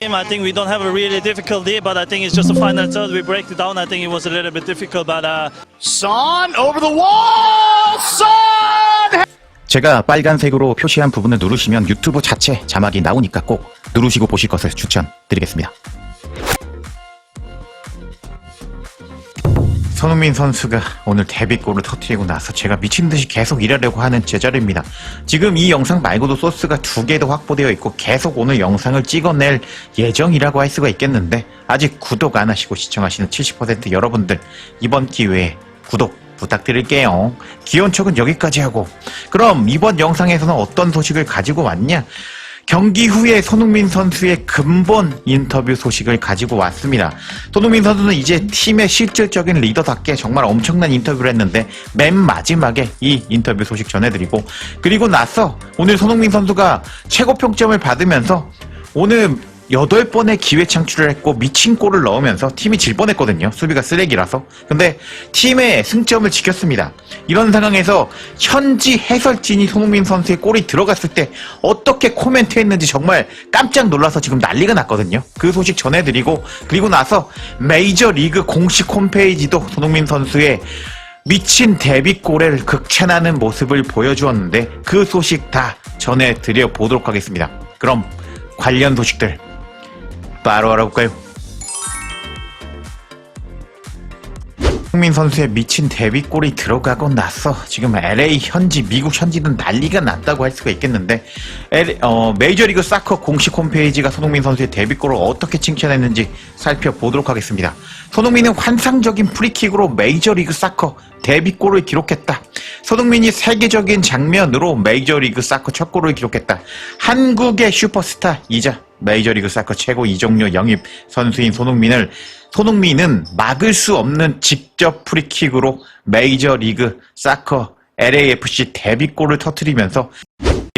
I think we don't have a really difficult day, but I think it's just the final third. We break it down. I think it was a little bit difficult, but uh, Son over the wall. Son. 제가 빨간색으로 표시한 부분을 누르시면 유튜브 자체 자막이 나오니까 꼭 누르시고 보실 것을 추천드리겠습니다. 손흥민 선수가 오늘 데뷔골을 터뜨리고 나서 제가 미친 듯이 계속 일하려고 하는 제자리입니다. 지금 이 영상 말고도 소스가 두 개 더 확보되어 있고 계속 오늘 영상을 찍어낼 예정이라고 할 수가 있겠는데 아직 구독 안 하시고 시청하시는 70% 여러분들 이번 기회에 구독 부탁드릴게요. 기온 척은 여기까지 하고 그럼 이번 영상에서는 어떤 소식을 가지고 왔냐? 경기 후에 손흥민 선수의 근본 인터뷰 소식을 가지고 왔습니다. 손흥민 선수는 이제 팀의 실질적인 리더답게 정말 엄청난 인터뷰를 했는데 맨 마지막에 이 인터뷰 소식 전해드리고 그리고 나서 오늘 손흥민 선수가 최고 평점을 받으면서 오늘 8번의 기회 창출을 했고 미친 골을 넣으면서 팀이 질 뻔했거든요. 수비가 쓰레기라서. 근데 팀의 승점을 지켰습니다. 이런 상황에서 현지 해설진이 손흥민 선수의 골이 들어갔을 때 어떻게 코멘트 했는지 정말 깜짝 놀라서 지금 난리가 났거든요. 그 소식 전해드리고 그리고 나서 메이저 리그 공식 홈페이지도 손흥민 선수의 미친 데뷔골을 극찬하는 모습을 보여주었는데 그 소식 다 전해드려 보도록 하겠습니다. 그럼 관련 소식들 바로 알아볼까요? 흥민 선수의 미친 데뷔골이 들어가고 나서 지금 LA 현지, 미국 현지는 난리가 났다고 할 수가 있겠는데 L- 어, 메이저리그 사커 공식 홈페이지가 손흥민 선수의 데뷔골을 어떻게 칭찬했는지 살펴보도록 하겠습니다. 손흥민은 환상적인 프리킥으로 메이저리그 사커 데뷔골을 기록했다. 손흥민이 세계적인 장면으로 메이저리그 사커 첫 골을 기록했다. 한국의 슈퍼스타이자 메이저리그 사커 최고 이적료 영입 선수인 손흥민을 손흥민은 막을 수 없는 직접 프리킥으로 메이저리그 사커 LAFC 데뷔골을 터뜨리면서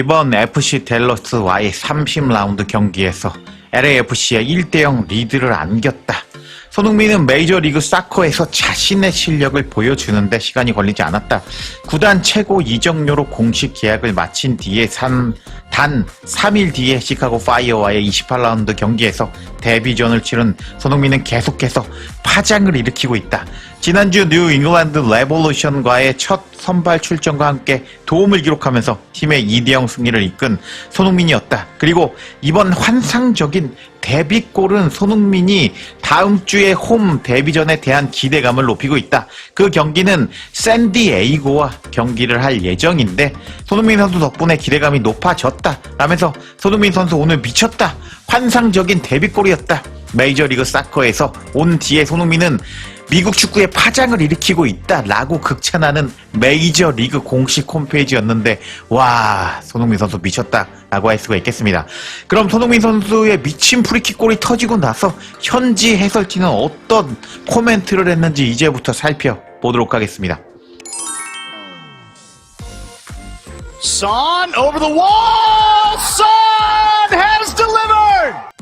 이번 FC 델러스와의 30라운드 경기에서 LAFC의 1대0 리드를 안겼다. 손흥민은 메이저리그 사커에서 자신의 실력을 보여주는데 시간이 걸리지 않았다. 구단 최고 이적료로 공식 계약을 마친 뒤에 3, 단 3일 뒤에 시카고 파이어와의 28라운드 경기에서 데뷔전을 치른 손흥민은 계속해서 파장을 일으키고 있다. 지난주 뉴 잉글랜드 레볼루션과의 첫 선발 출전과 함께 도움을 기록하면서 팀의 2대0 승리를 이끈 손흥민이었다. 그리고 이번 환상적인 데뷔골은 손흥민이 다음 주에 홈 데뷔전에 대한 기대감을 높이고 있다. 그 경기는 샌디에이고와 경기를 할 예정인데 손흥민 선수 덕분에 기대감이 높아졌다. 라면서 손흥민 선수 오늘 미쳤다. 환상적인 데뷔골이었다. 메이저리그 사커에서 온 뒤에 손흥민은 미국 축구에 파장을 일으키고 있다라고 극찬하는 메이저 리그 공식 홈페이지였는데 와 손흥민 선수 미쳤다라고 할 수가 있겠습니다. 그럼 손흥민 선수의 미친 프리킥 골이 터지고 나서 현지 해설진은 어떤 코멘트를 했는지 이제부터 살펴보도록 하겠습니다. Son over the wall. Son has delivered.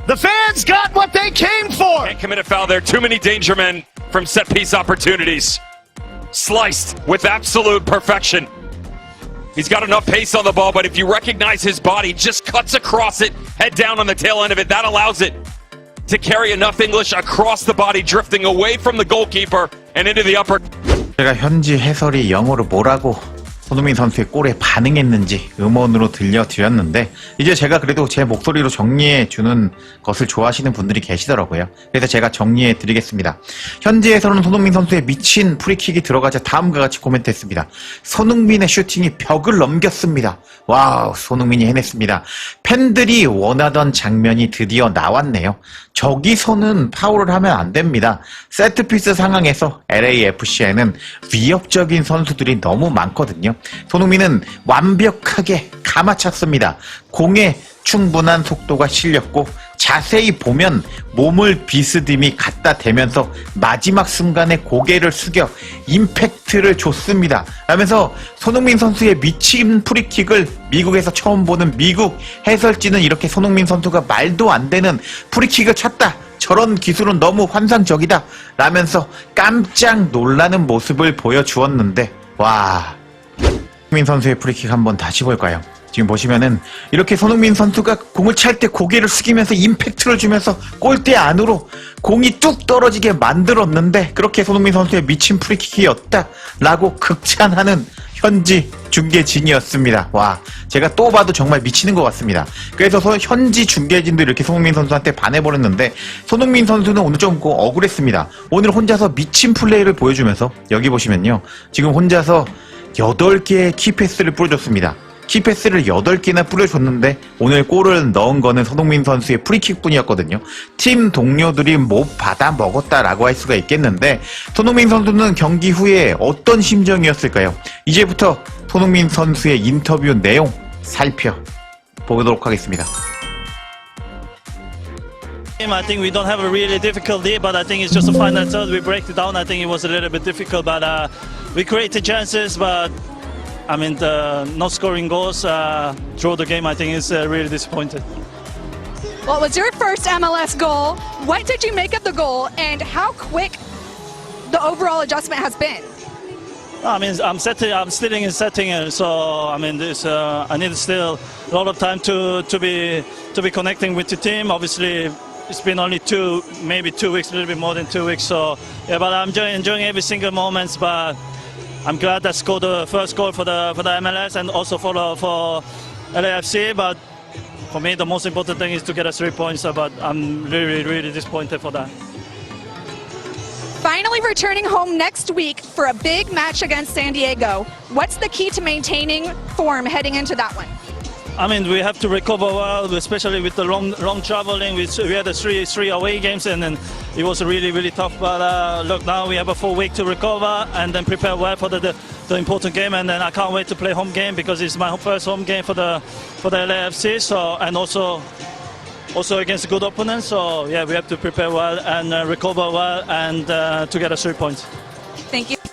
The fans got what they came for. Can't commit a foul there. Too many danger men from set piece opportunities. Sliced with absolute perfection. He's got enough pace on the ball, but if you recognize his body, just cuts across it, head down on the tail end of it. That allows it to carry enough English across the body, drifting away from the goalkeeper and into the upper. 제가 현지 해설이 영어로 뭐라고 손흥민 선수의 골에 반응했는지 음원으로 들려드렸는데 이제 제가 그래도 제 목소리로 정리해 주는 것을 좋아하시는 분들이 계시더라고요. 그래서 제가 정리해 드리겠습니다. 현지에서는 손흥민 선수의 미친 프리킥이 들어가자 다음과 같이 코멘트했습니다. 손흥민의 슈팅이 벽을 넘겼습니다. 와우 손흥민이 해냈습니다. 팬들이 원하던 장면이 드디어 나왔네요. 저기서는 파울을 하면 안 됩니다. 세트피스 상황에서 LAFC에는 위협적인 선수들이 너무 많거든요. 손흥민은 완벽하게 감아찼습니다. 공에 충분한 속도가 실렸고 자세히 보면 몸을 비스듬히 갖다 대면서 마지막 순간에 고개를 숙여 임팩트를 줬습니다. 라면서 손흥민 선수의 미친 프리킥을 미국에서 처음 보는 미국 해설진은 이렇게 손흥민 선수가 말도 안 되는 프리킥을 쳤다. 저런 기술은 너무 환상적이다. 라면서 깜짝 놀라는 모습을 보여주었는데 와 손흥민 선수의 프리킥 한번 다시 볼까요? 지금 보시면은 이렇게 손흥민 선수가 공을 찰 때 고개를 숙이면서 임팩트를 주면서 골대 안으로 공이 뚝 떨어지게 만들었는데 그렇게 손흥민 선수의 미친 프리킥이었다라고 극찬하는 현지 중계진이었습니다. 와, 제가 또 봐도 정말 미치는 것 같습니다. 그래서 서- 현지 중계진도 이렇게 손흥민 선수한테 반해버렸는데 손흥민 선수는 오늘 좀그 억울했습니다. 오늘 혼자서 미친 플레이를 보여주면서 여기 보시면요. 지금 혼자서 8개의 키패스를 뿌려줬습니다. 키패스를 8개나 뿌려줬는데 오늘 골을 넣은 거는 손흥민 선수의 프리킥 뿐이었거든요. 팀 동료들이 못 받아 먹었다라고 할 수가 있겠는데 손흥민 선수는 경기 후에 어떤 심정이었을까요? 이제부터 손흥민 선수의 인터뷰 내용 살펴보도록 하겠습니다. I think we don't have a really difficult day, but I think it's just a final third. We break it down. I think it was a little bit difficult, but uh, we created chances, but I mean, the not scoring goals, uh, draw the game. I think is uh, really disappointed. Well, it was your first MLS goal. What did you make of the goal, and how quick the overall adjustment has been? I mean, I'm setting, I'm still in setting, uh, so I mean, this, uh, I need still a lot of time to to be to be connecting with the team. Obviously, it's been only two, maybe two weeks, a little bit more than two weeks. So yeah, but I'm enjoying, every single moments. But I'm glad I scored the first goal for the for the MLS and also for the, for LAFC. But for me, the most important thing is to get us three points. But I'm really, really disappointed for that. Finally, returning home next week for a big match against San Diego. What's the key to maintaining form heading into that one? I mean, we have to recover well, especially with the long, long traveling. We, we had three, three away games, and then it was really, really tough. But uh, look, now we have a full week to recover and then prepare well for the, the, the important game. And then I can't wait to play home game because it's my first home game for the for the LAFC. So and also also against good opponent. So yeah, we have to prepare well and uh, recover well and uh, to get a three points. Thank you.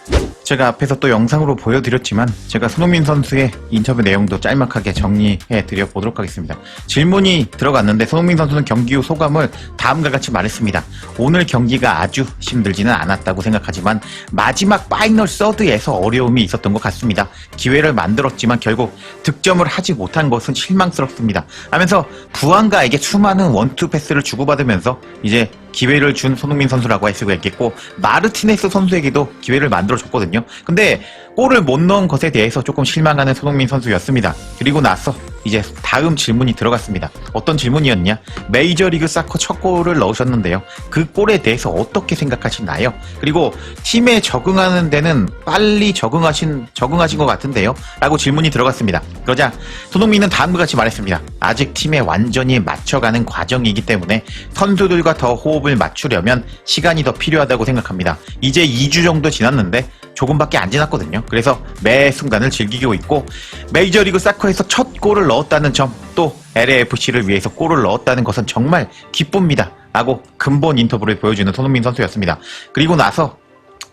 제가 앞에서 또 영상으로 보여드렸지만 제가 손흥민 선수의 인터뷰 내용도 짤막하게 정리해 드려 보도록 하겠습니다. 질문이 들어갔는데 손흥민 선수는 경기 후 소감을 다음과 같이 말했습니다. 오늘 경기가 아주 힘들지는 않았다고 생각하지만 마지막 파이널 서드에서 어려움이 있었던 것 같습니다. 기회를 만들었지만 결국 득점을 하지 못한 것은 실망스럽습니다. 하면서 부안가에게 수많은 원투 패스를 주고받으면서 이제 기회를 준 손흥민 선수라고 할 수가 있겠고 마르티네스 선수에게도 기회를 만들어 줬거든요. 근데 골을 못 넣은 것에 대해서 조금 실망하는 손흥민 선수였습니다. 그리고 나서 이제 다음 질문이 들어갔습니다. 어떤 질문이었냐? 메이저리그 사커 첫 골을 넣으셨는데요. 그 골에 대해서 어떻게 생각하시나요? 그리고 팀에 적응하는 데는 빨리 적응하신 적응하신 것 같은데요. 라고 질문이 들어갔습니다. 그러자 손흥민은 다음과 같이 말했습니다. 아직 팀에 완전히 맞춰가는 과정이기 때문에 선수들과 더 호흡을 맞추려면 시간이 더 필요하다고 생각합니다. 이제 2주 정도 지났는데 조금밖에 안 지났거든요. 그래서 매 순간을 즐기고 있고 메이저리그 사커에서 첫 골을 넣 었다는 점 또 LAFC를 위해서 골을 넣었다는 것은 정말 기쁩니다. 라고 근본 인터뷰를 보여주는 손흥민 선수였습니다. 그리고 나서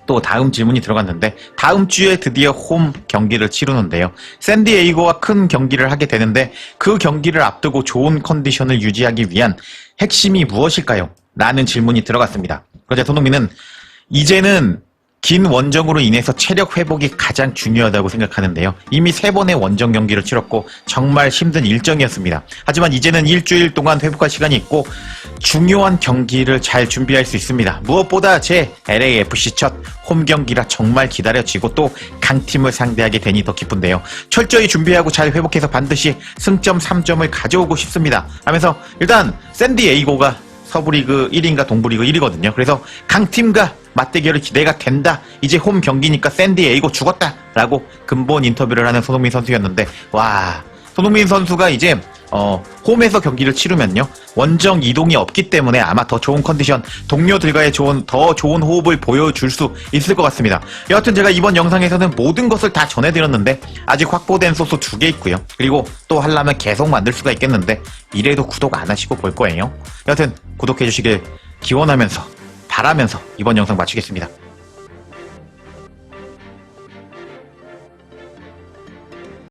또 다음 질문이 들어갔는데 다음 주에 드디어 홈 경기를 치르는데요. 샌디에이고와 큰 경기를 하게 되는데 그 경기를 앞두고 좋은 컨디션을 유지하기 위한 핵심이 무엇일까요? 라는 질문이 들어갔습니다. 그러자 손흥민은 이제는 긴 원정으로 인해서 체력 회복이 가장 중요하다고 생각하는데요. 이미 세 번의 원정 경기를 치렀고 정말 힘든 일정이었습니다. 하지만 이제는 일주일 동안 회복할 시간이 있고 중요한 경기를 잘 준비할 수 있습니다. 무엇보다 제 LAFC 첫 홈 경기라 정말 기다려지고 또 강팀을 상대하게 되니 더 기쁜데요. 철저히 준비하고 잘 회복해서 반드시 승점 3점을 가져오고 싶습니다. 하면서 일단 샌디에이고가 서부리그 1위인가 동부리그 1위거든요. 그래서 강팀과 맞대결이 기대가 된다. 이제 홈 경기니까 샌디에이고 죽었다. 라고 근본 인터뷰를 하는 손흥민 선수였는데, 와, 손흥민 선수가 이제, 어, 홈에서 경기를 치르면요. 원정 이동이 없기 때문에 아마 더 좋은 컨디션, 동료들과의 좋은, 더 좋은 호흡을 보여줄 수 있을 것 같습니다. 여하튼 제가 이번 영상에서는 모든 것을 다 전해드렸는데, 아직 확보된 소스 두 개 있고요. 그리고 또 하려면 계속 만들 수가 있겠는데, 이래도 구독 안 하시고 볼 거예요. 여하튼 구독해주시길 기원하면서, 바라면서 이번 영상 마치겠습니다.